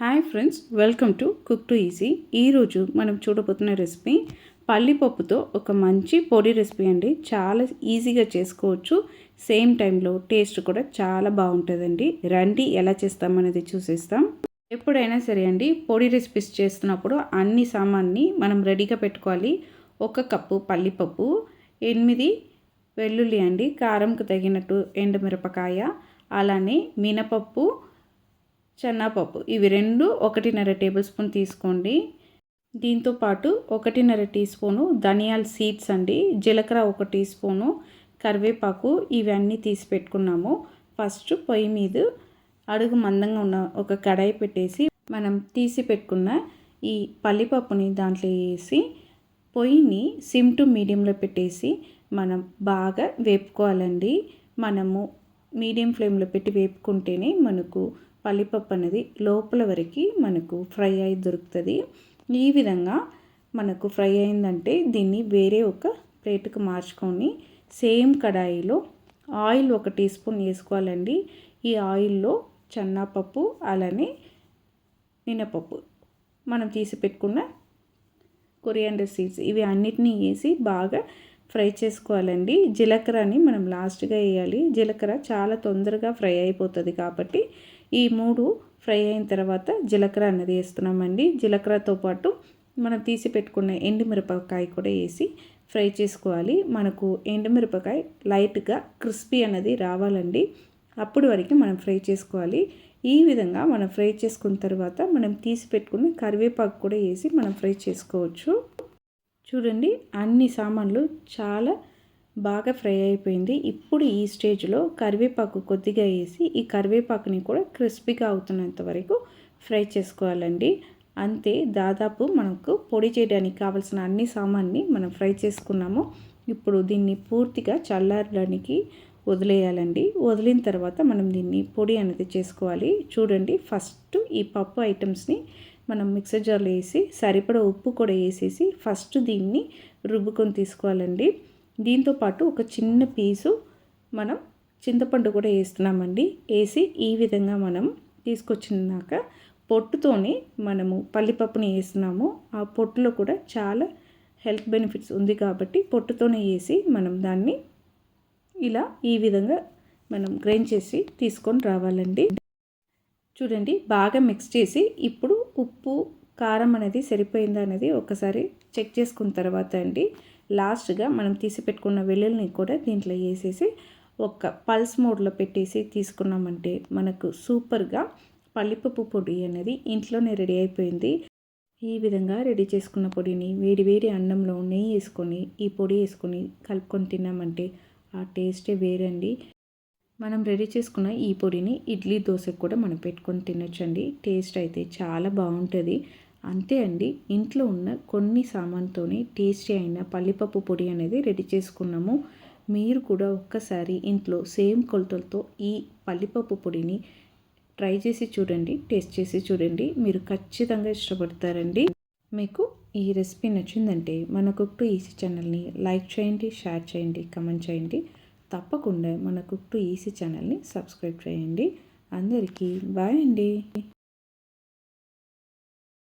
Hi friends welcome to cook to easy. ఈరోజు మనం చూడబోతున్న recipe పల్లిపప్పుతో ఒక మంచి పొడి రెసిపీ అండి. చాలా ఈజీగా చేసుకోవచ్చు. సేమ్ టైంలో టేస్ట్ కూడా చాలా బాగుంటుందండి. రండి ఎలా చేస్తామనేది చూసేస్తాం. ఎప్పుడైనా సరే అండి పొడి రెసిపీస్ చేస్తున్నప్పుడు అన్ని సామాన్ని మనం రెడీగా పెట్టుకోవాలి. ఒక కప్పు పల్లిపప్పు ఎనిమిది వెల్లుల్లి అండి కారంకు తగినట్టు ఎండుమిరపకాయ అలానే మినపప్పు చెన్నాపప్పు. ఇవి రెండు ఒకటిన్నర టేబుల్ స్పూన్ తీసుకోండి. దీంతో పాటు ఒకటిన్నర టీ స్పూను ధనియాల సీడ్స్ అండి. జీలకర్ర ఒక టీ స్పూను. కరివేపాకు ఇవన్నీ తీసి పెట్టుకున్నాము. ఫస్ట్ పొయ్యి మీద అడుగు మందంగా ఉన్న ఒక కడాయి పెట్టేసి మనం తీసి పెట్టుకున్న ఈ పల్లిపప్పుని దాంట్లో వేసి పొయ్యిని సిమ్ టు మీడియంలో పెట్టేసి మనం బాగా వేపుకోవాలండి. మనము మీడియం ఫ్లేమ్లో పెట్టి వేపుకుంటేనే మనకు పల్లిపప్పు అనేది లోపల వరకు మనకు ఫ్రై అయి దొరుకుతుంది. ఈ విధంగా మనకు ఫ్రై అయిందంటే దీన్ని వేరే ఒక ప్లేట్కి మార్చుకొని సేమ్ కడాయిలో ఆయిల్ ఒక టీ స్పూన్ వేసుకోవాలండి. ఈ ఆయిల్లో చన్నాపప్పు అలానే మినపప్పు మనం తీసి పెట్టుకున్న కొరియాండర్ సీడ్స్. ఇవి అన్నిటినీ వేసి బాగా ఫ్రై చేసుకోవాలండి. జీలకర్రని మనం లాస్ట్గా వేయాలి. జీలకర్ర చాలా తొందరగా ఫ్రై అయిపోతుంది కాబట్టి ఈ మూడు ఫ్రై అయిన తర్వాత జీలకర్ర అన్నది వేస్తున్నామండి. జీలకర్రతో పాటు మనం తీసి పెట్టుకున్న ఎండుమిరపకాయ కూడా వేసి ఫ్రై చేసుకోవాలి. మనకు ఎండుమిరపకాయ లైట్గా క్రిస్పీ అనేది రావాలండి. అప్పుడు వరకు మనం ఫ్రై చేసుకోవాలి. ఈ విధంగా మనం ఫ్రై చేసుకున్న తర్వాత మనం తీసి పెట్టుకున్న కరివేపాకు కూడా వేసి మనం ఫ్రై చేసుకోవచ్చు. చూడండి అన్ని సామాన్లు చాలా బాగా ఫ్రై అయిపోయింది. ఇప్పుడు ఈ స్టేజ్లో కరివేపాకు కొద్దిగా వేసి ఈ కరివేపాకుని కూడా క్రిస్పీగా అవుతున్నంత వరకు ఫ్రై చేసుకోవాలండి. అంతే దాదాపు మనకు పొడి చేయడానికి కావాల్సిన అన్ని సామాన్ని మనం ఫ్రై చేసుకున్నాము. ఇప్పుడు దీన్ని పూర్తిగా చల్లారడానికి వదిలేయాలండి. వదిలిన తర్వాత మనం దీన్ని పొడి అనేది చేసుకోవాలి. చూడండి ఫస్ట్ ఈ పప్పు ఐటమ్స్ని మనం మిక్సర్ జార్లో వేసి సరిపడా ఉప్పు కూడా వేసేసి ఫస్ట్ దీన్ని రుబ్బుకొని తీసుకోవాలండి. దీంతోపాటు ఒక చిన్న పీసు మనం చింతపండు కూడా వేస్తున్నామండి. వేసి ఈ విధంగా మనం తీసుకొచ్చినాక పొట్టుతోనే మనము పల్లిపప్పుని వేస్తున్నాము. ఆ పొట్టులో కూడా చాలా హెల్త్ బెనిఫిట్స్ ఉంది కాబట్టి పొట్టుతోనే వేసి మనం దాన్ని ఇలా ఈ విధంగా మనం గ్రైండ్ చేసి తీసుకొని రావాలండి. చూడండి బాగా మిక్స్ చేసి ఇప్పుడు ఉప్పు కారం అనేది సరిపోయిందా అనేది ఒకసారి చెక్ చేసుకున్న తర్వాత అండి లాస్ట్గా మనం తీసి పెట్టుకున్న వెల్లుల్ని కూడా దీంట్లో వేసేసి ఒక పల్స్ మోడ్లో పెట్టేసి తీసుకున్నామంటే మనకు సూపర్గా పల్లిపప్పు పొడి అనేది ఇంట్లోనే రెడీ అయిపోయింది. ఈ విధంగా రెడీ చేసుకున్న పొడిని వేడి వేడి అన్నంలో నెయ్యి వేసుకొని ఈ పొడి వేసుకొని కలుపుకొని తిన్నామంటే ఆ టేస్టే వేరండి. మనం రెడీ చేసుకున్న ఈ పొడిని ఇడ్లీ దోశకు కూడా మనం పెట్టుకొని తినొచ్చండి. టేస్ట్ అయితే చాలా బాగుంటుంది. అంతే అండి. ఇంట్లో ఉన్న కొన్ని సామాన్తోనే టేస్టీ అయిన పల్లిపప్పు పొడి అనేది రెడీ చేసుకున్నాము. మీరు కూడా ఒక్కసారి ఇంట్లో సేమ్ కొలతలతో ఈ పల్లిపప్పు పొడిని ట్రై చేసి చూడండి టేస్ట్ చేసి చూడండి. మీరు ఖచ్చితంగా ఇష్టపడతారండి. మీకు ఈ రెసిపీ నచ్చిందంటే మన కుక్ టు ఈసీ ఛానల్ని లైక్ చేయండి షేర్ చేయండి కమెంట్ చేయండి. తప్పకుండా మన కుక్ టు ఈసీ ఛానల్ని సబ్స్క్రైబ్ చేయండి. అందరికీ బాయ్ అండి.